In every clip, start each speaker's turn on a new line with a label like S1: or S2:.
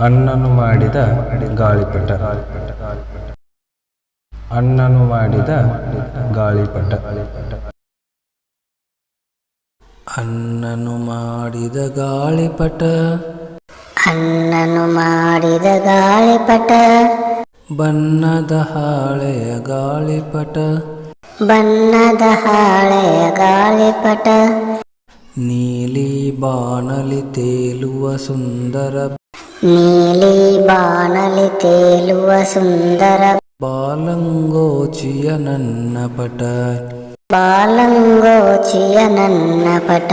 S1: ಅಣ್ಣನು ಮಾಡಿದ ಗಾಳಿಪಟ. ಅಣ್ಣನು ಮಾಡಿದ ಗಾಳಿಪಟ.
S2: ಅಣ್ಣನು ಮಾಡಿದ ಗಾಳಿಪಟ.
S3: ಅಣ್ಣನು ಮಾಡಿದ ಗಾಳಿಪಟ.
S2: ಬಣ್ಣದ ಹಾಳೆಯ ಗಾಳಿಪಟ.
S3: ಬಣ್ಣದ ಹಾಳೆಯ ಗಾಳಿಪಟ.
S2: ನೀಲಿ ಬಾಣಲಿ ತೇಲುವ ಸುಂದರ
S3: ನೀಲಿ ಬಾಣಲಿ ತೇಲುವ ಸುಂದರ
S2: ಬಾಲಂಗೋಚಿಯ ನನ್ನ ಪಟ.
S3: ಬಾಲಂಗೋಚಿಯ ನನ್ನ ಪಟ.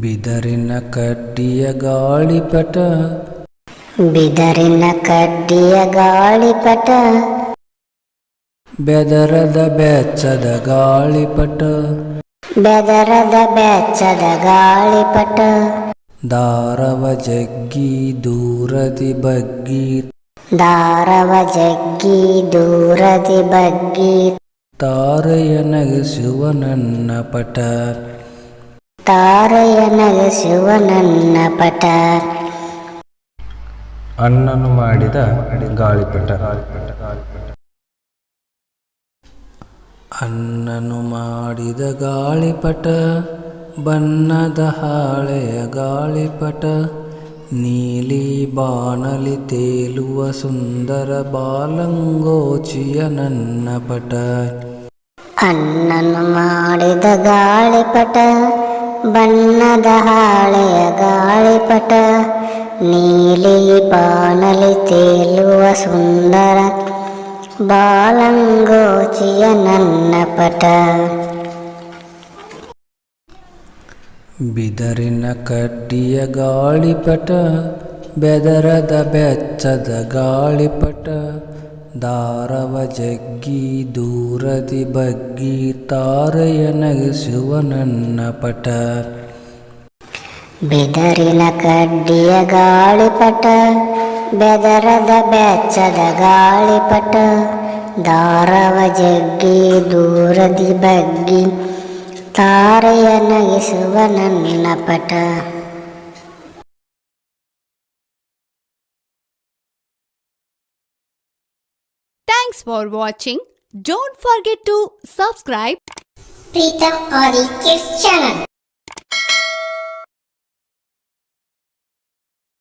S2: ಬಿದರಿನ ಕಡ್ಡಿಯ ಗಾಳಿಪಟ
S3: ಬಿದರಿನ ಕಡ್ಡಿಯ ಗಾಳಿಪಟ
S2: ಬೆದರದ ಬೆಚ್ಚದ ಗಾಳಿಪಟ
S3: ಬೆದರದ ಬೆಚ್ಚದ ಗಾಳಿಪಟ
S2: ದಾರವ ಜಗ್ಗಿ ದೂರದಿ ಬಗ್ಗಿ
S3: ದಾರವ ಜಗ್ಗಿ ದೂರದಿ ಬಗ್ಗಿ
S2: ತಾರೆಯ ನಗಿಸುವ ನನ್ನ ಪಟ
S3: ತಾರೆಯ ನಗಿಸುವ ನನ್ನ ಪಟ
S1: ಅಣ್ಣನು ಮಾಡಿದ ಗಾಳಿಪಟ
S2: ಅಣ್ಣನು ಮಾಡಿದ ಗಾಳಿಪಟ ಬಣ್ಣದ ಹಾಳೆಯ ಗಾಳಿಪಟ, ನೀಲಿ ಬಾಣಲಿ ತೇಲುವ ಸುಂದರ ಬಾಲಂಗೋಚಿಯ ನನ್ನ ಪಟ.
S3: ಅಣ್ಣನು ಮಾಡಿದ ಗಾಳಿಪಟ, ಬಣ್ಣದ ಹಾಳೆಯ ಗಾಳಿಪಟ, ನೀಲಿ ಬಾಣಲಿ ತೇಲುವ ಸುಂದರ ಬಾಲಂಗೋಚಿಯ ನನ್ನ ಪಟ.
S2: ಬಿದರಿನ ಕಡ್ಡಿಯ ಗಾಳಿಪಟ, ಬೆದರದ ಬೆಚ್ಚದ ಗಾಳಿಪಟ ದಾರವ ಜಗ್ಗಿ ದೂರದಿ ಬಗ್ಗಿ ತಾರೆಯ ನಗಿಸುವ ನನ್ನ ಪಟ.
S3: ಬಿದರಿನ ಕಡ್ಡಿಯ ಗಾಳಿಪಟ, ಬೆದರದ ಬೆಚ್ಚದ ಗಾಳಿಪಟ ದಾರವ ಜಗ್ಗಿ ದೂರದಿ ಬಗ್ಗಿ ತಾರೆಯ ನಗಿಸುವ ನನ್ನ ಪಟ
S4: Thanks for watching. Don't forget to subscribe
S3: Preetham Adi kids channel